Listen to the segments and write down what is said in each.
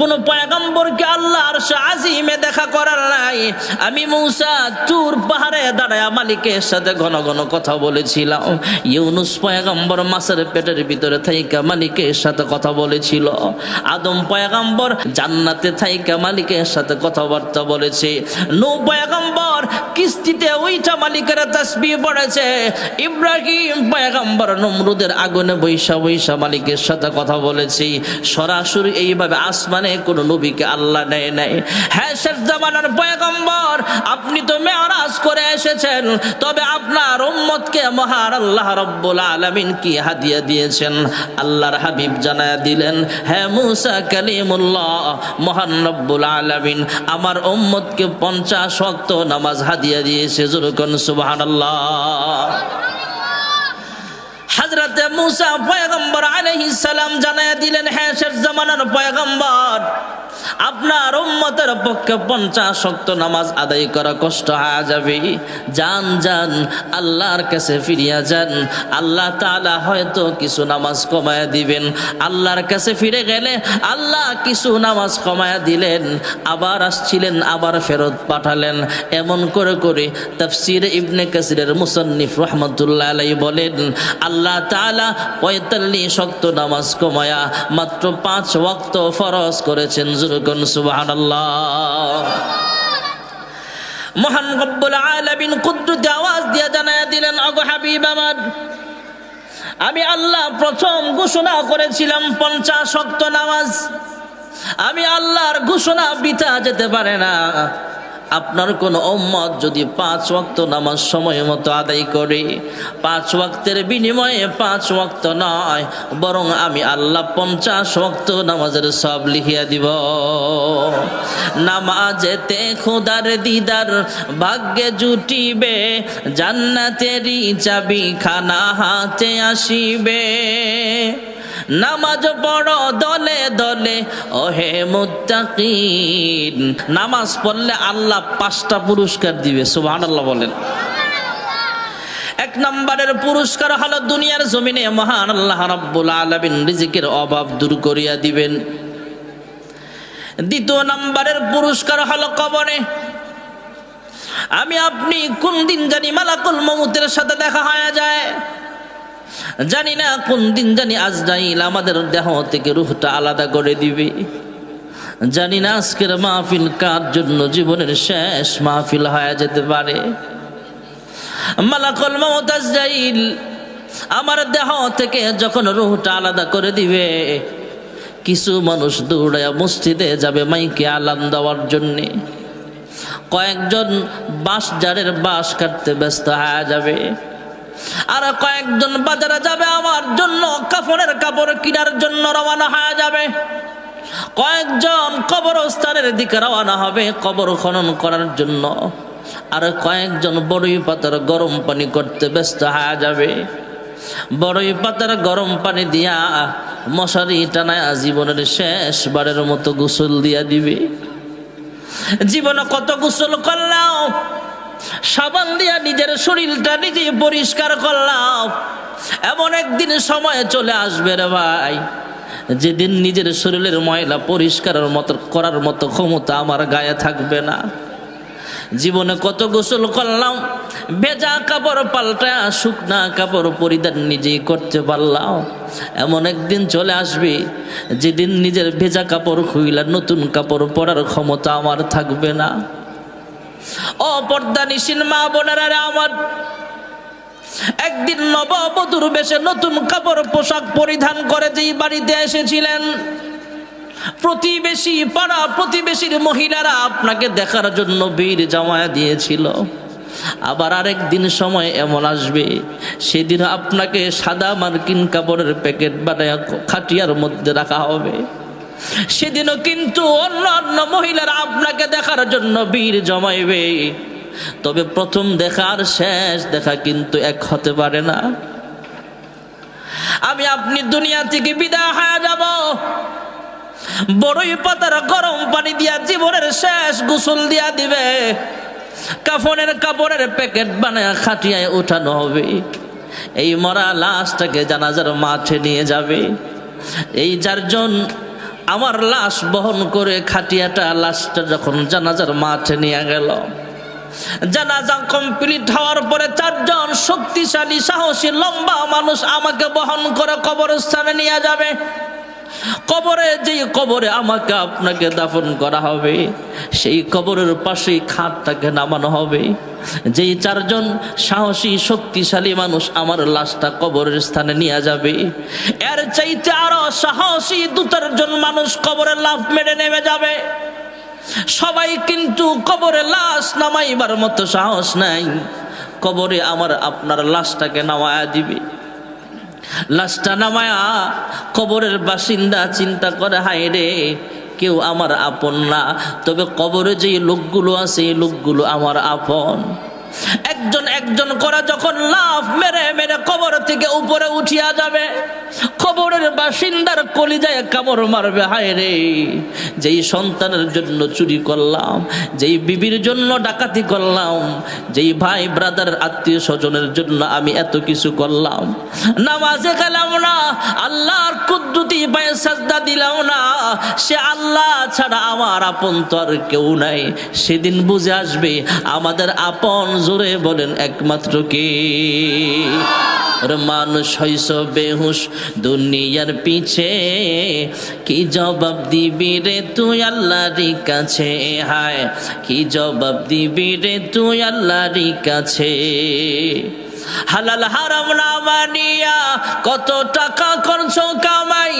কোন পয়গম্বরকে আল্লাহ আজিমে দেখা করার নাই। আমি মৌসা তুর পাহাড়ে দাঁড়ায় মালিকের সাথে ঘন ঘন কথা বলেছিলাম। ইউনুস পয়গম্বর মাসের পেটের ভিতরে থাইকা মালিকের সাথে কথা বলেছিল। আদম পয়গম্বর জান্নাতে থাইকা মালিকের সাথে কথাবার্তা বলেছে। নৌ পয়গম্বর কিস্তিতে ওইটা মালিকের তসবি পড়েছে। ইব্রাহিম পয়গম্বর নমরুদের আগুনে বৈশা বৈশা মালিকের সাথে কথা বলেছি। সরাসরি এইভাবে আসমানে কোনো নবীকে আল্লাহ নেয় নাই। হ্যাঁ শেষ জামানার পয়গম্বর, আপনি তো মেয়ারাজ করে এসেছেন। তবে আপনার উম্মতকে মহার আল্লাহ রব্বুল আলামিন কি হাদিয়া দিয়েছেন? আল্লাহর হাবিব জানায়া দিলেন হ্যাঁ মুসা কালিমুল্লাহ, মহান রব্বুল আলামিন, আমার উম্মতকে পঞ্চাশ শক্ত নামাজ হাদিয়া দিয়েছে জুরুকন সুবহানাল্লাহ। হজরতে মুসা পয়গম্বর আলাইহিস সালাম জানায়া দিলেন হ্যাঁ শেষ জামানার পয়গম্বর। আপনার উম্মতের পক্ষে পঞ্চাশ শক্ত নামাজ আদায় করা কষ্ট হয়ে যাবে। যান যান, আল্লাহর কাছে ফিরিয়া যান। আল্লাহ তাআলা হয়তো কিছু নামাজ কমায়া দিবেন। আল্লাহর কাছে ফিরে গেলে আল্লাহ কিছু নামাজ কমায়া দিলেন। আবার আসছিলেন, আবার ফেরত পাঠালেন। এমন করে করে তাফসির ইবনে কাসিরের মুসান্নিফ রহমতুল্লাহ আলাই বলেন, আল্লাহ তাআলা পঁয়তাল্লিশ শক্ত নামাজ কমায়া মাত্র পাঁচ ওয়াক্ত ফরজ করেছেন। জুরুগন সুবহানাল্লাহ। মহান রব্বুল আলামিন কুদ্দুতে আওয়াজ দিয়ে জানায়া দিলেন, আগো হাবিব আমার, আমি আল্লাহ প্রথম ঘোষণা করেছিলাম পঞ্চাশ শক্ত নামাজ। আমি আল্লাহর ঘোষণা বিতা যেতে পারে না। আপনার কোন উম্মত যদি পাঁচ ওয়াক্ত নামাজ সময় মতো আদায় করে, পাঁচ ওয়াক্তের বিনিময়ে পাঁচ ওয়াক্ত নয়, বরং আমি আল্লাহ পঞ্চাশ ওয়াক্ত নামাজের সব লিখিয়া দিব। নামাজেতে খোদার দিদার ভাগ্যে জুটিবে, জান্নাতেরই চাবি খানা হাতে আসিবে। নামাজ পড়ো দলে দলে, ওহে মুত্তাকিন। নামাজ পড়লে আল্লাহ পাঁচটা পুরস্কার দিবে, সুবহানাল্লাহ বলেন। এক নম্বরের পুরস্কার হলো দুনিয়ার জমিনে মহান আল্লাহ রাব্বুল আলামিন রিজিকের অভাব দূর করিয়া দিবেন। দ্বিতীয় নম্বরের পুরস্কার হলো কবরে। আমি আপনি কোন দিন জানি মালাকুল মমুতের সাথে দেখা হয়ে যায়। জানি না কোন দিন জানি আজরাইল আমাদের দেহ থেকে রুহটা আলাদা করে দিবে। জানি না আজকের মাহফিল কার জন্য জীবনের শেষ মাহফিল হয়ে যেতে পারে। মালাকুল মমত আজরাইল আমার দেহ থেকে যখন রুহটা আলাদা করে দিবে, কিছু মানুষ দৌড়ায় মসজিদে যাবে মাইকে আলাম দেওয়ার জন্যে। কয়েকজন বাঁশ জারের বাঁশ কাটতে ব্যস্ত হয়ে যাবে। আর কয়েকজন বাজারে যাবে আমার জন্য কাফনের কাপড় কেনার জন্য রওনা হয়ে যাবে। কয়েকজন কবরস্থানের দিকে রওনা হবে কবর খনন করার জন্য। আর কয়েকজন বড়ই পাতার গরম পানি করতে ব্যস্ত হয়ে যাবে। বড়ই পাতার গরম পানি দিয়া মশারি টানায় জীবনের শেষবারের মতো গোসল দিয়া দিবে। জীবনে কত গোসল করলাম? সাবান দিয়া নিজের শরীরটা নিজে পরিষ্কার করলাম। এমন একদিন সময় চলে আসবে রে ভাই। যেদিন নিজের শরীরের ময়লা পরিষ্কারের মতো করার মতো ক্ষমতা আমার গায়ে থাকবে না। জীবনে কত গোসল করলাম, ভেজা কাপড় পাল্টা শুকনা কাপড় পরিধান নিজেই করতে পারলাম। এমন একদিন চলে আসবে, যেদিন নিজের ভেজা কাপড় খুইলা নতুন কাপড় পরার ক্ষমতা আমার থাকবে না। অপর্দা নিশিন মা বোনেরা আমার। একদিন নববধূর বেশে নতুন কাপড় পোশাক পরিধান করে যেই বাড়িতে এসেছিলেন। প্রতিবেশী পাড়া প্রতিবেশীর মহিলারা আপনাকে দেখার জন্য বীর জামায়া দিয়েছিল। আবার আরেক দিন সময় এমন আসবে, সেদিন আপনাকে সাদা মার্কিন কাপড়ের প্যাকেট বানায় খাটিয়ার মধ্যে রাখা হবে। সেদিনও কিন্তু অন্য অন্য মহিলারা আপনাকে দেখার জন্য বীর জমাইবে। তবে প্রথম দেখার শেষ দেখা কিন্তু এক হতে পারে না। আমি আপনি দুনিয়া থেকে বিদায় হয়ে যাব। বড়ই পাতার গরম পানি দিয়া জীবনের শেষ গোসল দিয়া দিবে। কাফনের কাপড়ের প্যাকেট বানায় খাটিয়ায় উঠানো হবে। এই মরা লাশটাকে জানাজার মাঠে নিয়ে যাবে। এই চারজন আমার লাশ বহন করে খাটিয়াটা লাশটা যখন জানাজার মাঠে নিয়ে গেল। জানাজা কমপ্লিট হওয়ার পরে চারজন শক্তিশালী, সাহসী, লম্বা মানুষ আমাকে বহন করে কবরস্থানে নিয়ে যাবে। কবরে, যেই কবরে আমাকে আপনাকে দাফন করা হবে, সেই কবরের পাশেই খাটটাকে নামানো হবে। যেই চারজন সাহসী, শক্তিশালী মানুষ আমার লাশটা কবরের স্থানে নিয়ে যাবে, এর চাইতে আরও সাহসী দু চারজন মানুষ কবরে লাভ মেরে নেমে যাবে। সবাই কিন্তু কবরে লাশ নামাইবার মতো সাহস নাই, কবরে আমার আপনার লাশটাকে নামায়া দিবে। লাশটা নামায়া কবরের বাসিন্দা চিন্তা করে, হায় রে, কেউ আমার আপন না। তবে কবরে যে লোকগুলো আছে, এই লোকগুলো আমার আপন। একজন একজন করে যখন লাভ মেরে মেরে কবর থেকে উপরে উঠিয়া যাবে, কবরের বাসিন্দার কলিজায় কামড় মারবে, হায় রে, যেই সন্তানের জন্য চুরি করলাম, যেই বিবির জন্য ডাকাতি করলাম, যেই ভাই ব্রাদার আত্মীয় স্বজনের জন্য আমি এত কিছু করলাম, নামাজে গেলাম না, আল্লাহর কুদ্দুতি পায়ে সাজদা দিলাম না, সে আল্লাহ ছাড়া আমার আপন তো আর কেউ নাই, সেদিন বুঝে আসবে আমাদের আপন জোরে বলেন একমাত্র কে? মানুষ হইস বেহুশ দুনিয়ার পিছে। কি জবাব দিবি রে তুই আল্লাহর কাছে? হায়, কি জবাব দিবি রে তুই আল্লাহর কাছে? হালাল হারাম না মানিয়া কত টাকা করছ কামাই,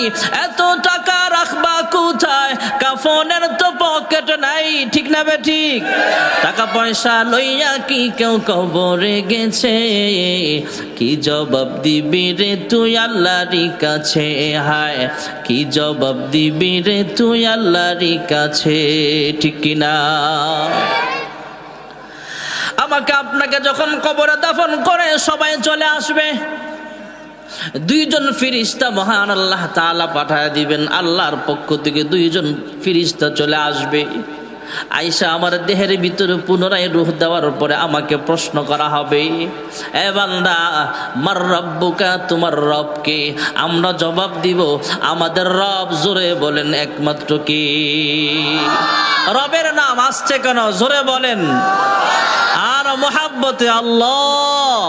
এত টাকা রাখবা কাফনের তো পকেট নাই, ঠিক না বে ঠিক? টাকা পয়সা লইয়া কি কেউ কবরে গেছে? কি জবাব দিবি রে তুই আল্লাহর কাছে? হায়, কি জবাব দিবি রে তুই আল্লাহর কাছে? ঠিক কিনা আমাকে আপনাকে যখন কবরে দাফন করে সবাই চলে আসবে। দুইজন ফিরিস্তা মহান আল্লাহ তাআলা পাঠায় দিবেন, আল্লাহর পক্ষ থেকে দুইজন ফিরিস্তা চলে আসবে। আইসা আমার দেহের ভিতরে পুনরায় রুহ দেওয়ার পরে আমাকে প্রশ্ন করা হবে, এ বান্দা, মার রব্বুকা, তোমার রবকে আমরা জবাব দিব, আমাদের রব জোরে বলেন একমাত্র কি? রবের নাম আসছে কেন? জোরে বলেন। আর মোহাব্বতে আল্লাহ,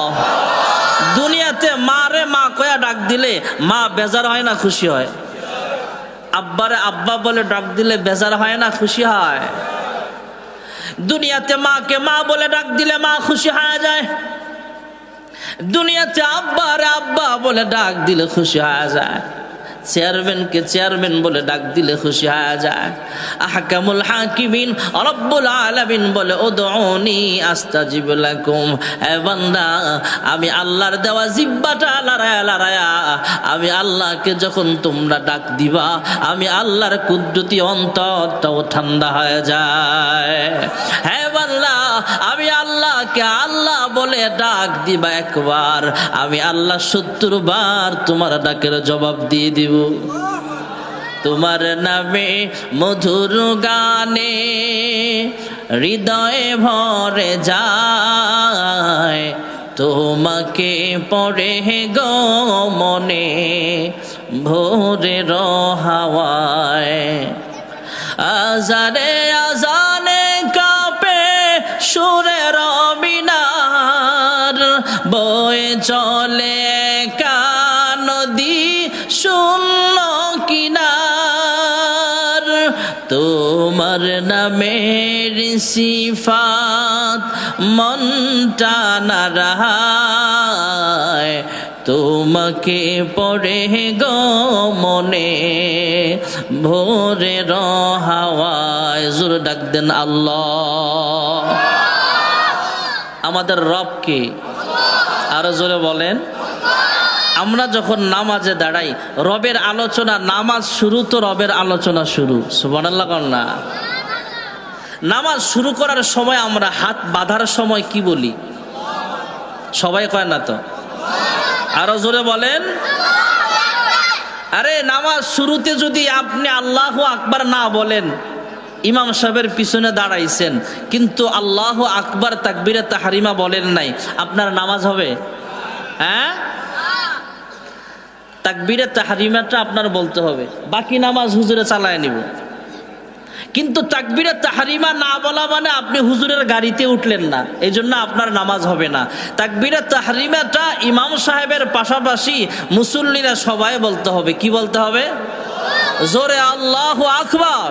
দুনিয়াতে মারে ডাক দিলে মা বেজার হয় না, খুশি হয়? আব্বারে আব্বা বলে ডাক দিলে বেজার হয় না, খুশি হয়? দুনিয়াতে মাকে মা বলে ডাক দিলে মা খুশি হয়ে যায়। দুনিয়াতে আব্বারে আব্বা বলে ডাক দিলে খুশি হয়ে যায়। চেয়ারম্যানকে চেয়ারম্যান বলে ডাক দিলে খুশি হয়ে যায়। আহকামুল হাকিমিন রব্বুল আলামিন বলে ওদউনি আস্তাজিব লাকুম হে বান্দা, আমি আল্লাহর দেওয়া জিব্বাটা লড়ায়া লড়ায়া। আমি আল্লাহকে যখন তোমরা ডাক দিবা, আমি আল্লাহর কুদ্রতি অন্তরটাও ঠান্ডা হয়ে যায়। হে বান্দা আমি আল্লাহকে আল্লাহ বলে ডাক দিবা একবার। আমি আল্লাহ সত্তর বার তোমার ডাকের জবাব দিয়ে দিব। তোমার নামে মধুর গানে হৃদয়ে ভরে যায়। তোমাকে পড়ে গো মনে ভোরে হাওয়ায় আজারে চলে কানদি শূন্য কিনার। তোমার নামের সিফাত মনটা না রাহায় তোমাকে পড়ে গো মনে ভোরে হাওয়ায়। জোর ডাক দেন আল্লাহ। আমাদের রবকে আরও জোরে বলেন। আমরা যখন নামাজে দাঁড়াই, রবের আলোচনা, নামাজ শুরু তো রবের আলোচনা শুরু। না। নামাজ শুরু করার সময় আমরা হাত বাঁধার সময় কি বলি? সবাই কয় না তো? আরও জোরে বলেন। আরে, নামাজ শুরুতে যদি আপনি আল্লাহ আকবার না বলেন ইমাম সাহেবের পিছনে দাঁড়াইছেন, কিন্তু আল্লাহ আকবার তাকবিরে তাহারিমা বলেন নাই। আপনার নামাজ হবে? হ্যাঁ? তাকবিরে তাহারিমাটা আপনার বলতে হবে। বাকি নামাজ হুজুরে চালায় নিব। কিন্তু তাকবিরে তাহারিমা না বলা মানে আপনি হুজুরের গাড়িতে উঠলেন না এই জন্য আপনার নামাজ হবে না। তাকবিরে তাহারিমাটা ইমাম সাহেবের পাশাপাশি মুসল্লিরা সবাই বলতে হবে। কি বলতে হবে? জোরে আল্লাহ আকবার।